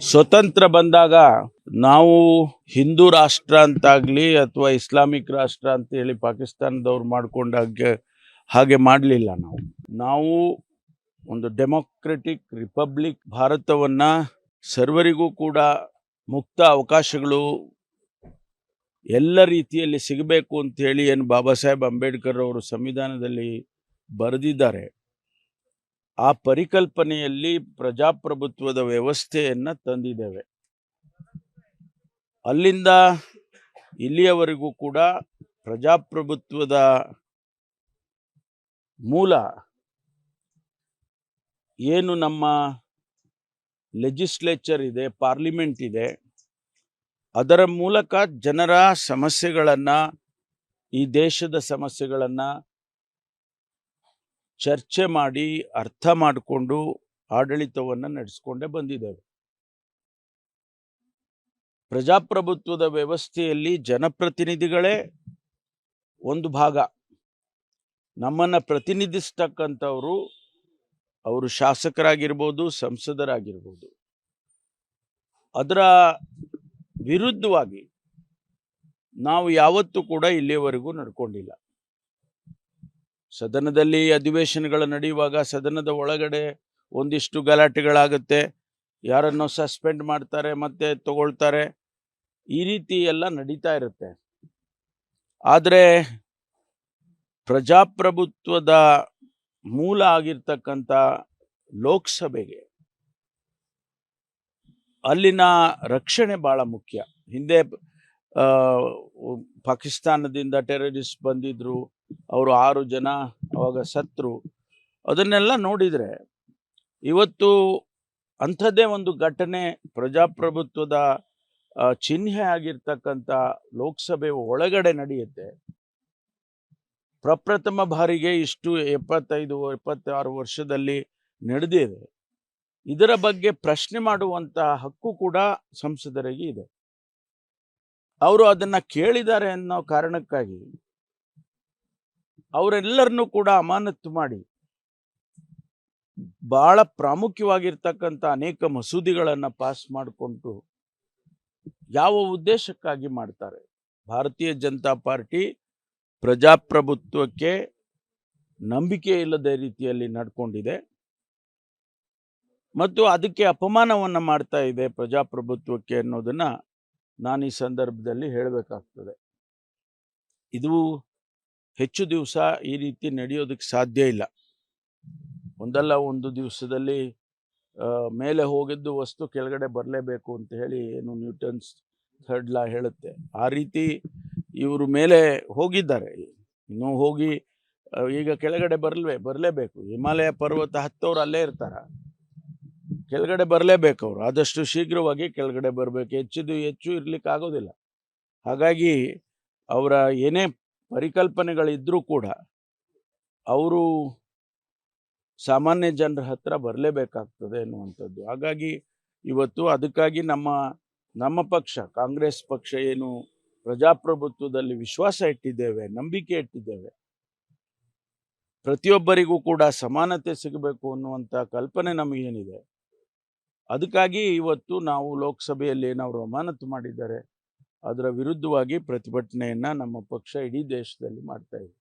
ಸ್ವತಂತ್ರ ಬಂದಾಗ ನಾವು ಹಿಂದೂ ರಾಷ್ಟ್ರ ಅಂತಾಗ್ಲಿ ಅಥವಾ ಇಸ್ಲಾಮಿಕ್ ರಾಷ್ಟ್ರ ಅಂತ ಹೇಳಿ ಪಾಕಿಸ್ತಾನದವ್ರು ಮಾಡ್ಕೊಂಡಾಗೆ ಹಾಗೆ ಮಾಡಲಿಲ್ಲ ನಾವು. ನಾವು ಒಂದು ಡೆಮೊಕ್ರೆಟಿಕ್ ರಿಪಬ್ಲಿಕ್ ಭಾರತವನ್ನ ಸರ್ವರಿಗೂ ಕೂಡ ಮುಕ್ತ ಅವಕಾಶಗಳು ಎಲ್ಲ ರೀತಿಯಲ್ಲಿ ಸಿಗಬೇಕು ಅಂತ ಹೇಳಿ ಏನು ಬಾಬಾ ಸಾಹೇಬ್ ಅಂಬೇಡ್ಕರ್ ಅವರು ಸಂವಿಧಾನದಲ್ಲಿ ಬರೆದಿದ್ದಾರೆ. ಆ ಪರಿಕಲ್ಪನೆಯಲ್ಲಿ ಪ್ರಜಾಪ್ರಭುತ್ವದ ವ್ಯವಸ್ಥೆಯನ್ನು ತಂದಿದ್ದೇವೆ. ಅಲ್ಲಿಂದ ಇಲ್ಲಿಯವರೆಗೂ ಕೂಡ ಪ್ರಜಾಪ್ರಭುತ್ವದ ಮೂಲ ಏನು ನಮ್ಮ ಲೆಜಿಸ್ಲೇಚರ್ ಇದೆ ಪಾರ್ಲಿಮೆಂಟ್ ಇದೆ, ಅದರ ಮೂಲಕ ಜನರ ಸಮಸ್ಯೆಗಳನ್ನು, ಈ ದೇಶದ ಸಮಸ್ಯೆಗಳನ್ನು ಚರ್ಚೆ ಮಾಡಿ ಅರ್ಥ ಮಾಡಿಕೊಂಡು ಆಡಳಿತವನ್ನು ನಡೆಸ್ಕೊಂಡೇ ಬಂದಿದ್ದೇವೆ. ಪ್ರಜಾಪ್ರಭುತ್ವದ ವ್ಯವಸ್ಥೆಯಲ್ಲಿ ಜನಪ್ರತಿನಿಧಿಗಳೇ ಒಂದು ಭಾಗ. ನಮ್ಮನ್ನು ಪ್ರತಿನಿಧಿಸ್ತಕ್ಕಂಥವರು ಅವರು ಶಾಸಕರಾಗಿರ್ಬೋದು, ಸಂಸದರಾಗಿರ್ಬೋದು. ಅದರ ವಿರುದ್ಧವಾಗಿ ನಾವು ಯಾವತ್ತೂ ಕೂಡ ಇಲ್ಲಿಯವರೆಗೂ ನಡ್ಕೊಂಡಿಲ್ಲ. ಸದನದಲ್ಲಿ ಅಧಿವೇಶನಗಳು ನಡೆಯುವಾಗ ಸದನದ ಒಳಗಡೆ ಒಂದಿಷ್ಟು ಗಲಾಟೆಗಳಾಗುತ್ತೆ. ಯಾರನ್ನೋ ಸಸ್ಪೆಂಡ್ ಮಾಡ್ತಾರೆ, ಮತ್ತೆ ತಗೊಳ್ತಾರೆ. ಈ ರೀತಿ ಎಲ್ಲ ನಡೀತಾ ಇರುತ್ತೆ. ಆದರೆ ಪ್ರಜಾಪ್ರಭುತ್ವದ ಮೂಲ ಆಗಿರ್ತಕ್ಕಂಥ ಲೋಕಸಭೆಗೆ ಅಲ್ಲಿನ ರಕ್ಷಣೆ ಭಾಳ ಮುಖ್ಯ. ಹಿಂದೆ ಪಾಕಿಸ್ತಾನದಿಂದ ಟೆರರಿಸ್ಟ್ ಬಂದಿದ್ರು. ಅವರು ಆರು ಜನ ಅವಾಗ ಸತ್ರು. ಅದನ್ನೆಲ್ಲ ನೋಡಿದರೆ ಇವತ್ತು ಅಂಥದ್ದೇ ಒಂದು ಘಟನೆ ಪ್ರಜಾಪ್ರಭುತ್ವದ ಚಿಹ್ನೆ ಆಗಿರ್ತಕ್ಕಂಥ ಲೋಕಸಭೆ ಒಳಗಡೆ ನಡೆಯುತ್ತೆ. ಪ್ರಪ್ರಥಮ ಬಾರಿಗೆ ಇಷ್ಟು ಎಪ್ಪತ್ತೈದು, ಎಪ್ಪತ್ತಾರು ವರ್ಷದಲ್ಲಿ ನಡೆದಿದೆ. ಇದರ ಬಗ್ಗೆ ಪ್ರಶ್ನೆ ಮಾಡುವಂತ ಹಕ್ಕು ಕೂಡ ಸಂಸದರಿಗೆ ಇದೆ. ಅವರು ಅದನ್ನ ಕೇಳಿದ್ದಾರೆ ಅನ್ನೋ ಕಾರಣಕ್ಕಾಗಿ ಅವರೆಲ್ಲರನ್ನೂ ಕೂಡ ಅಮಾನತ್ತು ಮಾಡಿ ಬಹಳ ಪ್ರಾಮುಖ್ಯವಾಗಿರ್ತಕ್ಕಂಥ ಅನೇಕ ಮಸೂದೆಗಳನ್ನು ಪಾಸ್ ಮಾಡಿಕೊಂಡು ಯಾವ ಉದ್ದೇಶಕ್ಕಾಗಿ ಮಾಡ್ತಾರೆ? ಭಾರತೀಯ ಜನತಾ ಪಾರ್ಟಿ ಪ್ರಜಾಪ್ರಭುತ್ವಕ್ಕೆ ನಂಬಿಕೆ ಇಲ್ಲದ ರೀತಿಯಲ್ಲಿ ನಡ್ಕೊಂಡಿದೆ. ಮತ್ತು ಅದಕ್ಕೆ ಅಪಮಾನವನ್ನು ಮಾಡ್ತಾ ಇದೆ ಪ್ರಜಾಪ್ರಭುತ್ವಕ್ಕೆ ಅನ್ನೋದನ್ನ ನಾನು ಈ ಸಂದರ್ಭದಲ್ಲಿ ಹೇಳಬೇಕಾಗ್ತದೆ. ಇದು ಹೆಚ್ಚು ದಿವಸ ಈ ರೀತಿ ನಡೆಯೋದಕ್ಕೆ ಸಾಧ್ಯ ಇಲ್ಲ. ಒಂದಲ್ಲ ಒಂದು ದಿವಸದಲ್ಲಿ ಮೇಲೆ ಹೋಗಿದ್ದು ವಸ್ತು ಕೆಳಗಡೆ ಬರಲೇಬೇಕು ಅಂತ ಹೇಳಿ ಏನು ನ್ಯೂಟನ್ಸ್ ಥರ್ಡ್ ಲಾ ಹೇಳುತ್ತೆ. ಆ ರೀತಿ ಇವರು ಮೇಲೆ ಹೋಗಿದ್ದಾರೆ. ಇನ್ನೂ ಹೋಗಿ ಈಗ ಕೆಳಗಡೆ ಬರಲ್ವೇ, ಬರಲೇಬೇಕು. ಹಿಮಾಲಯ ಪರ್ವತ ಹತ್ತವ್ರು ಅಲ್ಲೇ ಇರ್ತಾರ. ಕೆಳಗಡೆ ಬರಲೇಬೇಕು ಅವರು. ಆದಷ್ಟು ಶೀಘ್ರವಾಗಿ ಕೆಳಗಡೆ ಬರಬೇಕು. ಹೆಚ್ಚಿದು ಹೆಚ್ಚು ಇರಲಿಕ್ಕೆ ಆಗೋದಿಲ್ಲ. ಹಾಗಾಗಿ ಅವರ ಏನೇ ಪರಿಕಲ್ಪನೆಗಳಿದ್ದರೂ ಕೂಡ ಅವರು ಸಾಮಾನ್ಯ ಜನರ ಹತ್ರ ಬರಲೇಬೇಕಾಗ್ತದೆ ಅನ್ನುವಂಥದ್ದು. ಹಾಗಾಗಿ ಇವತ್ತು ಅದಕ್ಕಾಗಿ ನಮ್ಮ ನಮ್ಮ ಪಕ್ಷ, ಕಾಂಗ್ರೆಸ್ ಪಕ್ಷ ಏನು ಪ್ರಜಾಪ್ರಭುತ್ವದಲ್ಲಿ ವಿಶ್ವಾಸ ಇಟ್ಟಿದ್ದೇವೆ, ನಂಬಿಕೆ ಇಟ್ಟಿದ್ದೇವೆ, ಪ್ರತಿಯೊಬ್ಬರಿಗೂ ಕೂಡ ಸಮಾನತೆ ಸಿಗಬೇಕು ಅನ್ನುವಂಥ ಕಲ್ಪನೆ ನಮಗೇನಿದೆ ಅದಕ್ಕಾಗಿ ಇವತ್ತು ನಾವು ಲೋಕಸಭೆಯಲ್ಲಿ ಏನವರು ಅಮಾನತು ಮಾಡಿದ್ದಾರೆ, ಅದರ ವಿರುದ್ಧವಾಗಿ ಪ್ರತಿಭಟನೆಯನ್ನು ನಮ್ಮ ಪಕ್ಷ ಇಡೀ ದೇಶದಲ್ಲಿ ಮಾಡ್ತಾ ಇದೆ.